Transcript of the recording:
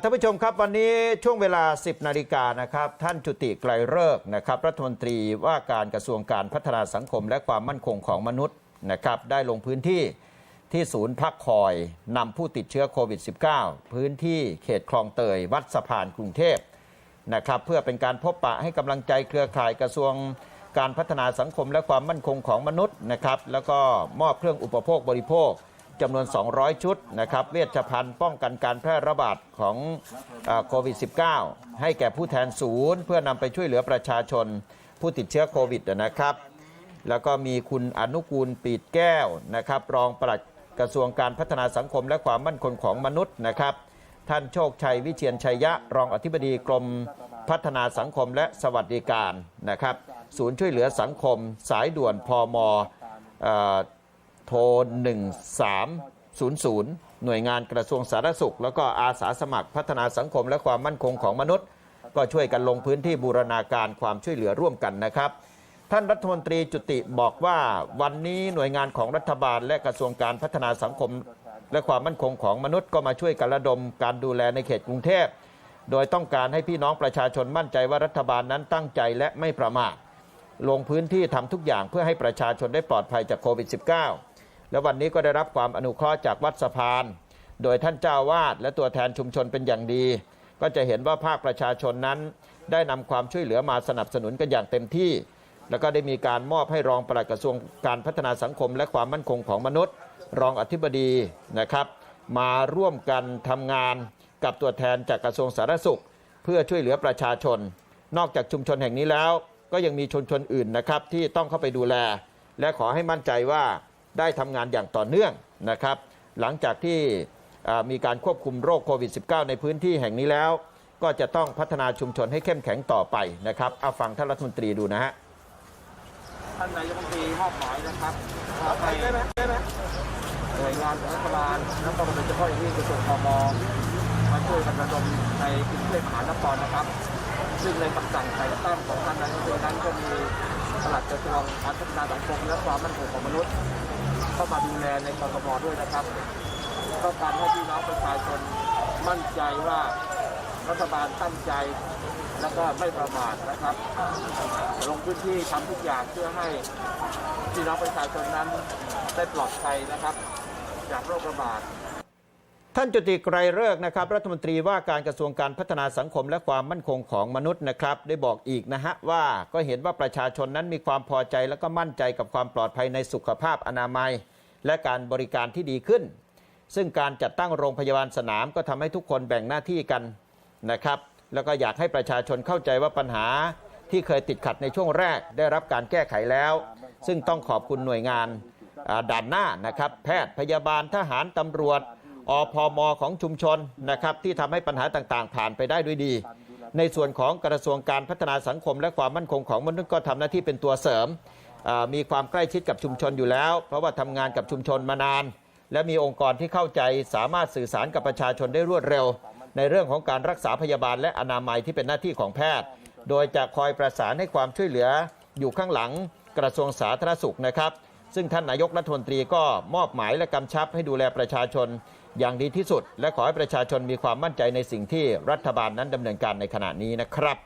ท่านผู้ชมครับวันนี้ช่วงเวลา 10นาฬิกานะครับ ท่านจุติไกลเลิกนะครับ รัฐมนตรีว่าการกระทรวงการพัฒนาสังคมและความมั่นคงของมนุษย์นะครับ ได้ลงพื้นที่ที่ศูนย์พักคอยนำผู้ติดเชื้อโควิด -19 พื้นที่เขตคลองเตย วัดสะพานกรุงเทพนะครับ เพื่อเป็นการพบปะให้กำลังใจเครือข่ายกระทรวงการพัฒนาสังคมและความมั่นคงของมนุษย์นะครับ แล้วก็มอบเครื่องอุปโภคบริโภค จำนวน 200 ชุดนะครับเวชภัณฑ์ป้องกันการแพร่ระบาดของโควิด -19 ให้แก่ผู้แทนศูนย์ เพื่อนำไปช่วยเหลือประชาชนผู้ติดเชื้อโควิดนะครับ แล้วก็มีคุณอนุกูลปีดแก้วนะครับ รองปลัดกระทรวงการพัฒนาสังคมและความมั่นคงของมนุษย์นะครับ ท่านโชคชัยวิเชียนชัยยะ รองอธิบดีกรมพัฒนาสังคมและสวัสดิการนะครับ ศูนย์ช่วยเหลือสังคม สายด่วนพมออ ทร 1300 หน่วยงานกระทรวงสาธารณสุข แล้วก็อาสาสมัครพัฒนาสังคมและความมั่นคงของมนุษย์ ก็ช่วยกันลงพื้นที่บูรณาการความช่วยเหลือร่วมกันนะครับ ท่านรัฐมนตรีจุติบอกว่าวันนี้หน่วยงานของรัฐบาล และกระทรวงการพัฒนาสังคม และความมั่นคงของมนุษย์ก็มาช่วยกันระดมการดูแลในเขตกรุงเทพโดยต้องการให้พี่น้องประชาชนมั่นใจว่ารัฐบาลนั้นตั้งใจและไม่ประมาทลงพื้นที่ทำทุกอย่างเพื่อให้ประชาชนได้ปลอดภัยจากโควิด -19 และวันนี้ก็ได้รับความอนุเคราะห์จากวัดสะพาน โดยท่านเจ้าวาดและตัวแทนชุมชนเป็นอย่างดี ก็จะเห็นว่าภาคประชาชนนั้น ได้นำความช่วยเหลือมาสนับสนุนกันอย่างเต็มที่ แล้วก็ได้มีการมอบให้รองปลัดกระทรวงการพัฒนาสังคม และความมั่นคงของมนุษย์ รองอธิบดีนะครับ มาร่วมกันทำงานกับตัวแทนจากกระทรวงสาธารณสุข เพื่อช่วยเหลือประชาชน นอกจากชุมชนแห่งนี้แล้ว ก็ยังมีชุมชนอื่นนะครับที่ต้องเข้าไปดูแล และขอให้มั่นใจว่า ได้ทำงานอย่างต่อเนื่องนะครับ หลังจากที่อ่ามีการควบคุมโรคโควิด -19 ในพื้นที่แห่งนี้แล้ว ก็จะต้องพัฒนาชุมชนให้เข้มแข็งต่อไปนะครับเอาฟังท่านรัฐมนตรีดูนะฮะท่านนายกรัฐมนตรีมอบหมายนะครับมอบให้หน่วยงานของรัฐบาลแล้วก็โดยเฉพาะอย่างยิ่งกระทรวงพมมาช่วยกันระดมในกรุงเทพมหานครนะครับ ซึ่งในคำสั่งแต่งตั้งของท่านนายกรัฐมนตรีนั้นก็มีปลัดกระทรวงการพัฒนาสังคมและความมั่นคงของมนุษย์ เข้ามาดูแลในกรทมด้วยนะครับต้องการให้พี่น้องประชาชนมั่นใจว่ารัฐบาลตั้งใจแล้วก็ไม่ประมาทนะครับ ลงพื้นที่ทำทุกอย่างเพื่อให้พี่น้องประชาชนนั้นได้ปลอดภัยนะครับ จากโรคระบาด ท่านจุติไกรเลิกนะครับ รัฐมนตรีว่าการกระทรวงการพัฒนาสังคมและความมั่นคงของมนุษย์นะครับ ได้บอกอีกนะฮะว่าก็เห็นว่าประชาชนนั้นมีความพอใจและก็มั่นใจกับความปลอดภัยในสุขภาพอนามัย และการบริการที่ดีขึ้น ซึ่งการจัดตั้งโรงพยาบาลสนามก็ทำให้ทุกคนแบ่งหน้าที่กันนะครับ แล้วก็อยากให้ประชาชนเข้าใจว่าปัญหาที่เคยติดขัดในช่วงแรกได้รับการแก้ไขแล้ว ซึ่งต้องขอบคุณหน่วยงานด่านหน้านะครับ แพทย์พยาบาลทหารตำรวจ อพมของชุมชนนะครับที่ทำให้ปัญหาต่างๆ ผ่านไปได้ด้วยดี ในส่วนของกระทรวงการพัฒนาสังคมและความมั่นคงของมนุษย์ก็ทำหน้าที่เป็นตัวเสริม มีความใกล้ชิดกับชุมชนอยู่แล้ว เพราะว่าทำงานกับชุมชนมานาน และมีองค์กรที่เข้าใจสามารถสื่อสารกับประชาชนได้รวดเร็ว ในเรื่องของการรักษาพยาบาลและอนามัยที่เป็นหน้าที่ของแพทย์ โดยจะคอยประสานให้ความช่วยเหลืออยู่ข้างหลังกระทรวงสาธารณสุขนะครับ ซึ่งท่านนายกรัฐมนตรีก็มอบหมายและกำชับให้ดูแลประชาชนอย่างดีที่สุด และขอให้ประชาชนมีความมั่นใจในสิ่งที่รัฐบาลนั้นดำเนินการในขณะนี้นะครับ